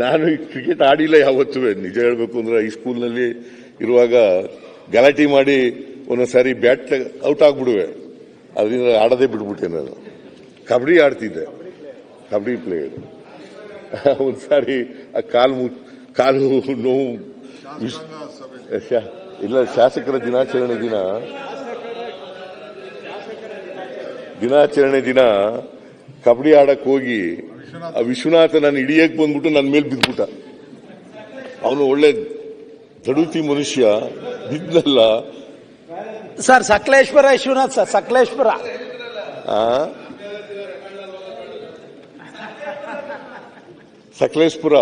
ನಾನು ಕ್ರಿಕೆಟ್ ಆಡಿಲ್ಲ ಯಾವತ್ತೂ ನಿಜ ಹೇಳಬೇಕು ಅಂದ್ರೆ ಹೈಸ್ಕೂಲ್ನಲ್ಲಿ ಇರುವಾಗ ಗಲಾಟೆ ಮಾಡಿ ಒಂದೊಂದ್ಸಾರಿ ಬ್ಯಾಟ್ ಔಟ್ ಆಗ್ಬಿಡುವೆ. ಅದರಿಂದ ಆಡೋದೇ ಬಿಟ್ಬಿಟ್ಟೆ ನಾನು. ಕಬಡ್ಡಿ ಆಡ್ತಿದ್ದೆ. ಕಬಡ್ಡಿ ಪ್ಲೇಯರ್ ಒಂದ್ಸಾರಿ ಆ ಕಾಲು ಕಾಲು ನೋವು ಇಲ್ಲ, ಶಾಸಕರ ದಿನಾಚರಣೆ ದಿನ. ದಿನಾಚರಣೆ ದಿನ ಕಬಡ್ಡಿ ಆಡಕ್ಕೆ ಹೋಗಿ ಆ ವಿಶ್ವನಾಥ. ನಾನು ಹಿಡಿಯಕ್ ಬಂದ್ಬಿಟ್ಟು ನನ್ನ ಮೇಲೆ ಬಿದ್ದ್ಬಿಟ್ಟ. ಅವನು ಒಳ್ಳೆ ದಡುತಿ ಮನುಷ್ಯ ಬಿದ್ದಲ್ಲ. Sir Sakaleshwara Vishwanath sir Sakaleshwara. ಆ? ಸಕಲೇಶ್ಪುರ?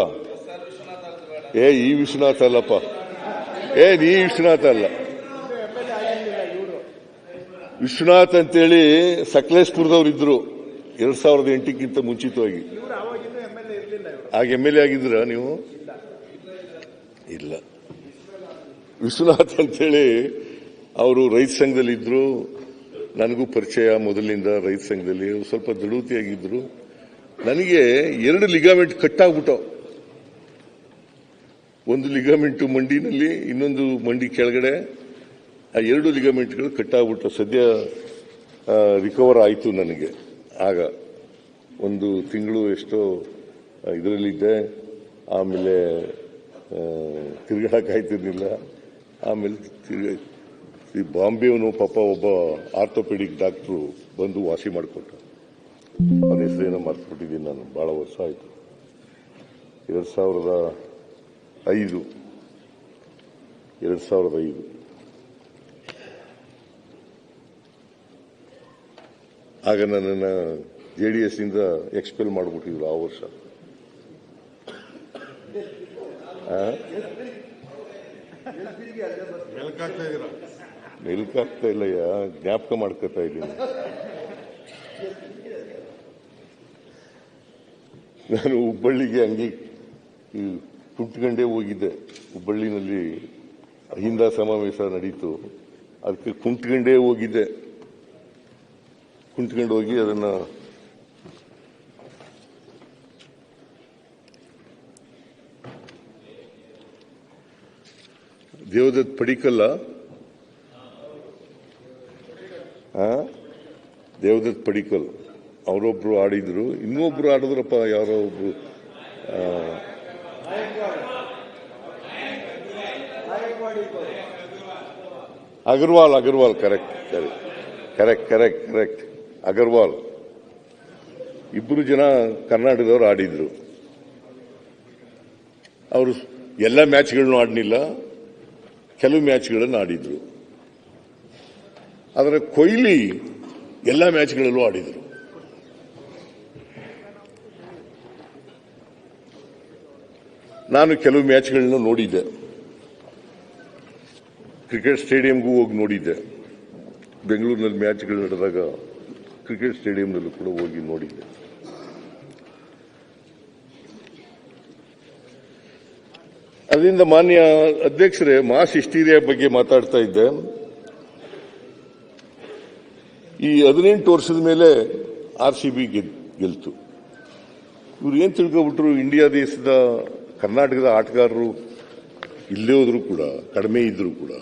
ಏ ಈ ವಿಶ್ವನಾಥ ಅಲ್ಲಪ್ಪ. ಏ ನೀ ವಿಶ್ವನಾಥ ಅಲ್ಲ. ವಿಶ್ವನಾಥ್ ಅಂತೇಳಿ ಸಕಲೇಶ್ಪುರದವ್ರು ಇದ್ರು ಎರಡ್ ಸಾವಿರದ ಎಂಟಕ್ಕಿಂತ ಮುಂಚಿತವಾಗಿ. ಆಗ ಎಂ ಎಲ್ ಎ ಆಗಿದ್ರ ನೀವು? ಇಲ್ಲ. ವಿಶ್ವನಾಥ್ ಅಂತೇಳಿ ಅವರು ರೈತ ಸಂಘದಲ್ಲಿ ಇದ್ರು ನನಗೂ ಪರಿಚಯ ಮೊದಲಿನಿಂದ ರೈತ ಸಂಘದಲ್ಲಿ. ಸ್ವಲ್ಪ ದೃಢತಿಯಾಗಿದ್ರು. ನನಗೆ ಎರಡು ಲಿಗಾಮೆಂಟ್ ಕಟ್ಟಾಗ್ಬಿಟ್ಟವು. ಒಂದು ಲಿಗಾಮೆಂಟು ಮಂಡಿನಲ್ಲಿ, ಇನ್ನೊಂದು ಮಂಡಿ ಕೆಳಗಡೆ. ಆ ಎರಡು ಲಿಗಾಮೆಂಟ್ಗಳು ಕಟ್ಟಾಗ್ಬಿಟ್ಟು ಸದ್ಯ ರಿಕವರ್ ಆಯಿತು ನನಗೆ. ಆಗ ಒಂದು ತಿಂಗಳು ಎಷ್ಟೋ ಇದರಲ್ಲಿದ್ದೆ. ಆಮೇಲೆ ತಿರುಗಾಡಕ್ಕಾಯ್ತಿರ್ಲಿಲ್ಲ ಆಮೇಲೆ ಈ ಬಾಂಬೆಯವನು ಪಾಪ ಒಬ್ಬ ಆರ್ಥೋಪೆಡಿಕ್ ಡಾಕ್ಟ್ರು ಬಂದು ವಾಸಿ ಮಾಡಿಕೊಟ್ಟ. ಅವನ ಹೆಸರೇನೋ ಮರ್ತ್ಬಿಟ್ಟಿದ್ದೀನಿ ನಾನು. ಭಾಳ ವರ್ಷ ಆಯಿತು. ಎರಡು ಸಾವಿರದ ಐದು. ಎರಡು ಸಾವಿರದ ಐದು. ಆಗ ನನ್ನನ್ನು ಜೆ ಡಿ ಎಸ್ ಇಂದ ಎಕ್ಸ್ಪೆಲ್ ಮಾಡಿಬಿಟ್ಟಿದ್ರು ಆ ವರ್ಷ. ನಿಲ್ಕಾಗ್ತಾ ಇಲ್ಲಯ್ಯ, ಜ್ಞಾಪಕ ಮಾಡ್ಕೋತಾ ಇದ್ದೀನಿ. ನಾನು ಹುಬ್ಬಳ್ಳಿಗೆ ಹಂಗೆ ಕುಂಟ್ಕಂಡೇ ಹೋಗಿದ್ದೆ. ಹುಬ್ಬಳ್ಳಿನಲ್ಲಿ ಅಹಿಂದ ಸಮಾವೇಶ ನಡೀತು. ಅದಕ್ಕೆ ಕುಂಟ್ಕಂಡೇ ಹೋಗಿದ್ದೆ. ಕುಂಟ್ಕೊಂಡು ಹೋಗಿ ಅದನ್ನು ದೇವದತ್ ಪಡಿಕಲ್ಲ? ದೇವದತ್ ಪಡಿಕಲ್. ಅವರೊಬ್ರು ಆಡಿದ್ರು. ಇನ್ನೊಬ್ರು ಆಡಿದ್ರಪ್ಪ, ಯಾರೋ ಒಬ್ರು. Agarwal Agarwal correct correct correct correct correct Agarwal. ಇಬ್ಬರು ಜನ ಕರ್ನಾಟಕದವರು ಆಡಿದ್ರು. ಅವರು ಎಲ್ಲ ಮ್ಯಾಚ್ಗಳನ್ನು ಆಡಲಿಲ್ಲ. ಕೆಲವು ಮ್ಯಾಚ್ಗಳನ್ನು ಆಡಿದ್ರು. ಆದರೆ ಕೊಹ್ಲಿ ಎಲ್ಲ ಮ್ಯಾಚ್ಗಳಲ್ಲೂ ಆಡಿದರು. ನಾನು ಕೆಲವು ಮ್ಯಾಚ್ಗಳನ್ನ ನೋಡಿದ್ದೆ. ಕ್ರಿಕೆಟ್ ಸ್ಟೇಡಿಯಂಗೂ ಹೋಗಿ ನೋಡಿದ್ದೆ. ಬೆಂಗಳೂರಿನಲ್ಲಿ ಮ್ಯಾಚ್ಗಳು ನಡೆದಾಗ ಕ್ರಿಕೆಟ್ ಸ್ಟೇಡಿಯಂನಲ್ಲೂ ಕೂಡ ಹೋಗಿ ನೋಡಿದ್ದೆ. ಅದರಿಂದ ಮಾನ್ಯ ಅಧ್ಯಕ್ಷರೇ ಮಾಸ್ ಹಿಸ್ಟೀರಿಯಾ ಬಗ್ಗೆ ಮಾತಾಡ್ತಾ ಇದ್ದೆ. ಈ ಹದಿನೆಂಟು ವರ್ಷದ ಮೇಲೆ ಆರ್ ಸಿ ಬಿ ಗೆಲ್ತು. ಇವ್ರು ಏನ್ ತಿಳ್ಕೊಬಿಟ್ರು, ಇಂಡಿಯಾ ದೇಶದ ಕರ್ನಾಟಕದ ಆಟಗಾರರು ಇಲ್ಲೇ ಹೋದ್ರು ಕೂಡ, ಕಡಿಮೆ ಇದ್ರು ಕೂಡ,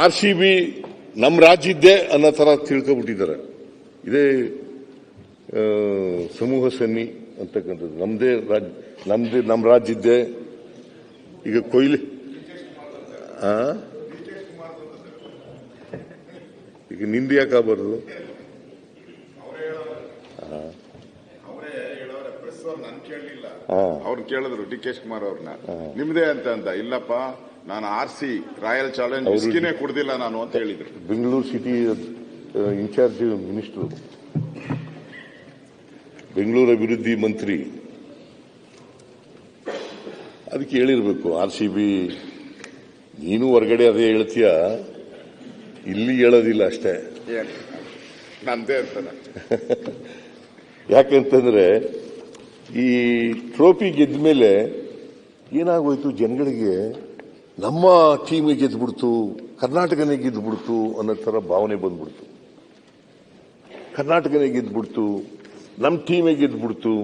ಆರ್ ಸಿ ಬಿ ನಮ್ಮ ರಾಜ್ಯದ್ದೇ ಅನ್ನೋ ಥರ ತಿಳ್ಕೊಬಿಟ್ಟಿದ್ದಾರೆ. ಇದೇ ಸಮೂಹ ಸನ್ನಿ ಅಂತಕ್ಕಂಥದ್ದು. ನಮ್ಮದೇ ರಾಜ್ ನಮ್ಮದೇ ನಮ್ಮ ರಾಜ್ಯದ್ದೇ ಈಗ ಕೊಯ್ಲಿ ಈಗ ನಿಂದು ಯಾಕೆ ಆಗಬಾರ್ದು? ನನ್ ಕೇಳಲಿಲ್ಲ. ಹಾ. ಅವ್ರು ಕೇಳಿದ್ರು ಡಿ ಕೆ ಶಿವಕುಮಾರ್ ಅವ್ರನ್ನ. ನಿಮ್ದೇ ಅಂತ ಅಂತ. ಇಲ್ಲಪ್ಪ ನಾನು ಆರ್ ಸಿ ರಾಯಲ್ ಚಾಲೆಂಜ್ ಇಸ್ಕಿನೇ ವಿಸ್ಕಿನೇ ಕುಡ್ದಿಲ್ಲ ನಾನು ಅಂತ ಹೇಳಿದ್ರು. Bengaluru city incharge minister Bengaluru ಅಭಿವೃದ್ಧಿ ಮಂತ್ರಿ. ಅದಕ್ಕೆ ಹೇಳಿರ್ಬೇಕು ಆರ್ ಸಿ ಬಿ ನೀನು ಹೊರಗಡೆ ಅದೇ ಹೇಳ್ತೀಯ? ಇಲ್ಲಿ ಹೇಳೋದಿಲ್ಲ ಅಷ್ಟೇ. ನಂದೇ ಯಾಕಂತಂದ್ರೆ ಈ ಟ್ರೋಫಿ ಗೆದ್ದ ಮೇಲೆ ಏನಾಗೋಯ್ತು ಜನಗಳಿಗೆ? ನಮ್ಮ ಟೀಮ್ ಗೆದ್ಬಿಡ್ತು, ಕರ್ನಾಟಕನೇ ಗೆದ್ಬಿಡ್ತು ಅನ್ನೋ ಥರ ಭಾವನೆ ಬಂದ್ಬಿಡ್ತು. ಕರ್ನಾಟಕನೇ ಗೆದ್ಬಿಡ್ತು, ನಮ್ಮ ಟೀಮೇ ಗೆದ್ಬಿಡ್ತು.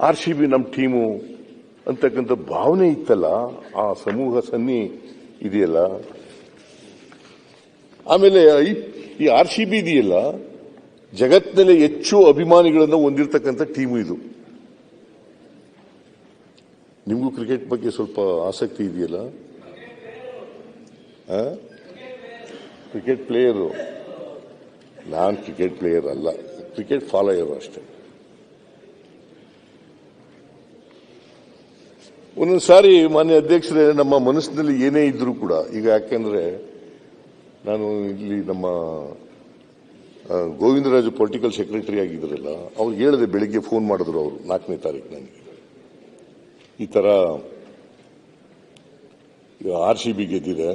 ಆರ್ ಸಿ ಬಿ ನಮ್ಮ ಟೀಮು ಅಂತಕ್ಕಂಥ ಭಾವನೆ ಇತ್ತಲ್ಲ, ಆ ಸಮೂಹ ಸನ್ನಿ ಇದೆಯಲ್ಲ? ಆಮೇಲೆ ಈ ಆರ್ ಸಿ ಬಿ ಇದೆಯಲ್ಲ, ಜಗತ್ತಿನಲ್ಲಿ ಹೆಚ್ಚು ಅಭಿಮಾನಿಗಳನ್ನು ಹೊಂದಿರತಕ್ಕಂಥ ಟೀಮು ಇದು. ನಿಮಗೂ ಕ್ರಿಕೆಟ್ ಬಗ್ಗೆ ಸ್ವಲ್ಪ ಆಸಕ್ತಿ ಇದೆಯಲ್ಲ? Cricket player. ನಾನು ಕ್ರಿಕೆಟ್ ಪ್ಲೇಯರ್ ಅಲ್ಲ. ಕ್ರಿಕೆಟ್ ಫಾಲೋಯರ್ ಅಷ್ಟೇ. ಒಂದೊಂದು ಸಾರಿ ಮಾನ್ಯ ಅಧ್ಯಕ್ಷರೇ, ನಮ್ಮ ಮನಸ್ಸಿನಲ್ಲಿ ಏನೇ ಇದ್ರೂ ಕೂಡ, ಈಗ ಯಾಕೆಂದ್ರೆ ನಾನು ಇಲ್ಲಿ ನಮ್ಮ ಗೋವಿಂದರಾಜು ಪೊಲಿಟಿಕಲ್ ಸೆಕ್ರೆಟರಿ ಆಗಿದ್ರಲ್ಲ, ಅವ್ರು ಹೇಳಿದೆ ಬೆಳಿಗ್ಗೆ ಫೋನ್ ಮಾಡಿದ್ರು ಅವರು ನಾಲ್ಕನೇ ತಾರೀಕು ನನಗೆ. ಈ ತರ ಆರ್ ಸಿ ಬಿ ಗೆದ್ದಿದೆ.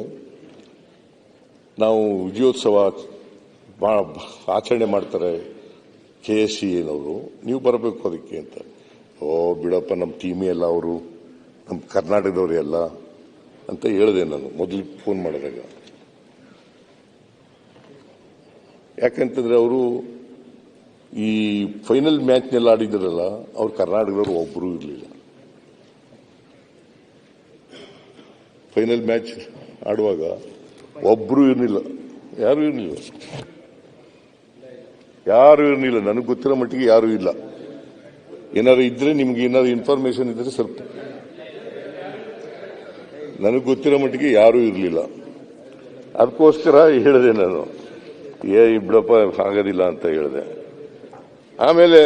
ನಾವು ವಿಜಯೋತ್ಸವ ಆಚರಣೆ ಮಾಡ್ತಾರೆ ಕೆ ಎಸ್ ಸಿ ಏನವರು ನೀವು ಬರಬೇಕು ಅದಕ್ಕೆ ಅಂತ. ಓ, ಬಿಡಪ್ಪ ನಮ್ಮ ಟೀಮೇ ಎಲ್ಲ ಅವರು. ನಮ್ಮ ಕರ್ನಾಟಕದವರು ಎಲ್ಲ ಅಂತ ಹೇಳಿದೆ ನಾನು ಮೊದಲು ಫೋನ್ ಮಾಡಿದಾಗ. ಯಾಕಂತಂದರೆ ಅವರು ಈ ಫೈನಲ್ ಮ್ಯಾಚ್ನೆಲ್ಲ ಆಡಿದ್ರಲ್ಲ, ಅವ್ರು ಕರ್ನಾಟಕದವರು ಒಬ್ಬರೂ ಇರಲಿಲ್ಲ. ಫೈನಲ್ ಮ್ಯಾಚ್ ಆಡುವಾಗ ಒಬ್ರು ಇರಲಿಲ್ಲ. ಯಾರು ಇರಲಿಲ್ಲ. ಯಾರು ಇರಲಿಲ್ಲ. ನನಗೆ ಗೊತ್ತಿರೋ ಮಟ್ಟಿಗೆ ಯಾರು ಇಲ್ಲ. ಏನಾದ್ರು ಇದ್ರೆ ನಿಮ್ಗೆ ಏನಾದ್ರು ಇನ್ಫಾರ್ಮೇಶನ್ ಇದ್ರೆ ಸ್ವಲ್ಪ. ನನಗೆ ಗೊತ್ತಿರೋ ಮಟ್ಟಿಗೆ ಯಾರೂ ಇರಲಿಲ್ಲ. ಅದಕ್ಕೋಸ್ಕರ ಹೇಳಿದೆ ನಾನು. ಏ ಈ ಬಿಡಪ್ಪ ಆಗೋದಿಲ್ಲ ಅಂತ ಹೇಳಿದೆ. ಆಮೇಲೆ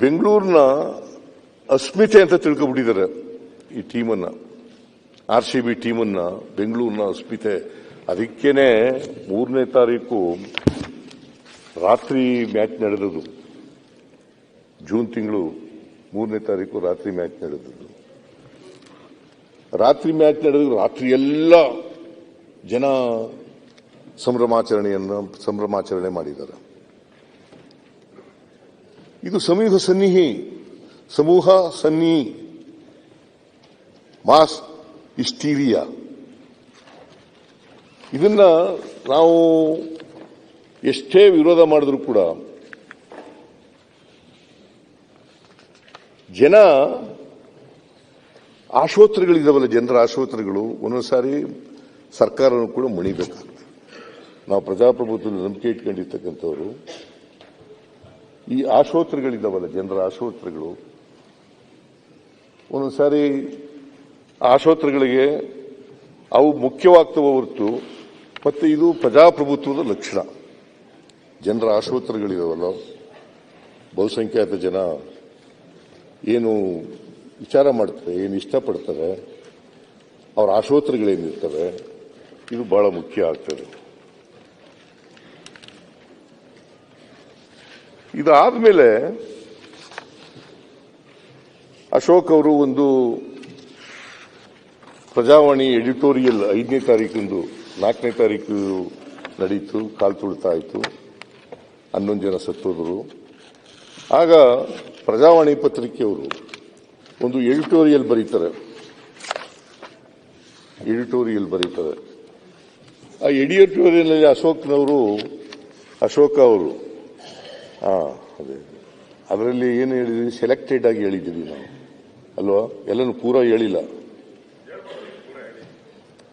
ಬೆಂಗಳೂರಿನ ಅಸ್ಮಿತೆ ಅಂತ ತಿಳ್ಕೊಬಿಟ್ಟಿದ್ದಾರೆ ಈ ಟೀಮನ್ನ. ಆರ್ ಸಿ ಬಿ ಟೀಮನ್ನ, ಬೆಂಗಳೂರಿನ ಅಸ್ಮಿತೆ. ಅದಕ್ಕೇನೆ ಮೂರನೇ ತಾರೀಕು ರಾತ್ರಿ ಮ್ಯಾಚ್ ನಡೆದದು ಜೂನ್ ತಿಂಗಳು ಮೂರನೇ ತಾರೀಕು ರಾತ್ರಿ ಮ್ಯಾಚ್ ನಡೆದದ್ದು. ರಾತ್ರಿ ಮ್ಯಾಚ್ ನಡೆದು ರಾತ್ರಿ ಎಲ್ಲ ಜನ ಸಂಭ್ರಮಾಚರಣೆಯನ್ನು, ಸಂಭ್ರಮಾಚರಣೆ ಮಾಡಿದ್ದಾರೆ. ಇದು ಸಮೂಹ ಸನ್ನಿಹಿ. ಸಮೂಹ ಸನ್ನಿ. ಮಾಸ್ ಇಸ್ಟೀರಿಯಾ ಇದನ್ನ ನಾವು ಎಷ್ಟೇ ವಿರೋಧ ಮಾಡಿದ್ರು ಕೂಡ ಜನ ಆಶೋತ್ತರಗಳಿದಾವಲ್ಲ ಜನರ ಆಶೋತ್ತರಗಳು ಒಂದೊಂದ್ಸಾರಿ ಸರ್ಕಾರನೂ ಕೂಡ ಮಣಿಬೇಕಾಗ್ತದೆ. ನಾವು ಪ್ರಜಾಪ್ರಭುತ್ವದಲ್ಲಿ ನಂಬಿಕೆ ಇಟ್ಕೊಂಡಿರ್ತಕ್ಕಂಥವ್ರು ಈ ಆಶೋತ್ರಗಳಿದ್ದಾವಲ್ಲ ಜನರ ಆಶೋತ್ರಗಳು ಒಂದೊಂದ್ಸಾರಿ ಆಶೋತ್ರಗಳಿಗೆ ಅವು ಮುಖ್ಯವಾಗ್ತವ ಹೊರತು, ಮತ್ತೆ ಇದು ಪ್ರಜಾಪ್ರಭುತ್ವದ ಲಕ್ಷಣ. ಜನರ ಆಶೋತ್ತರಗಳಿದಾವಲ್ಲ, ಬಹುಸಂಖ್ಯಾತ ಜನ ಏನು ವಿಚಾರ ಮಾಡ್ತಾರೆ, ಏನು ಇಷ್ಟಪಡ್ತಾರೆ, ಅವರ ಆಶೋತ್ತರಗಳೇನಿರ್ತವೆ, ಇದು ಬಹಳ ಮುಖ್ಯ ಆಗ್ತದೆ. ಇದಾದ್ಮೇಲೆ ಅಶೋಕ್ ಅವರು ಒಂದು ಪ್ರಜಾವಾಣಿ ಎಡಿಟೋರಿಯಲ್ ಐದನೇ ತಾರೀಕಿಂದು, ನಾಲ್ಕನೇ ತಾರೀಕು ನಡೀತು, ಕಾಲು ತುಳಿತಾ ಆಯಿತು ಹನ್ನೊಂದು ಜನ ಸತ್ತೋದರು. ಆಗ ಪ್ರಜಾವಾಣಿ ಪತ್ರಿಕೆಯವರು ಒಂದು ಎಡಿಟೋರಿಯಲ್ ಬರೀತಾರೆ. ಎಡಿಟೋರಿಯಲ್ ಬರೀತಾರೆ. ಆ ಎಡಿಟೋರಿಯಲ್ನಲ್ಲಿ ಅಶೋಕ್ನವರು, ಅಶೋಕ ಅವರು ಹಾ ಅದೇ. ಅದರಲ್ಲಿ ಏನು ಹೇಳಿದ್ರಿ ಸೆಲೆಕ್ಟೆಡ್ ಆಗಿ ಹೇಳಿದ್ದೀವಿ ನಾವು. ಅಲ್ವಾ? ಎಲ್ಲನೂ ಪೂರ ಹೇಳಿಲ್ಲ.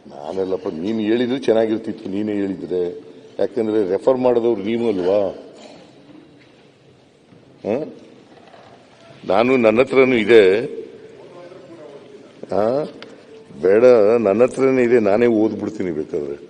ನಾನೆಲ್ಲಪ್ಪ, ನೀನು ಹೇಳಿದ್ರೆ ಚೆನ್ನಾಗಿರ್ತಿತ್ತು. ನೀನೇ ಹೇಳಿದ್ರೆ. ಯಾಕಂದ್ರೆ ರೆಫರ್ ಮಾಡಿದವ್ರು ನೀನು ಅಲ್ವಾ? ನಾನು ನನ್ನ ಹತ್ರನೂ ಇದೆ? ಬೇಡ, ನನ್ನ ಹತ್ರನೇ ಇದೆ. ನಾನೇ ಓದ್ಬಿಡ್ತೀನಿ ಬೇಕಾದ್ರೆ.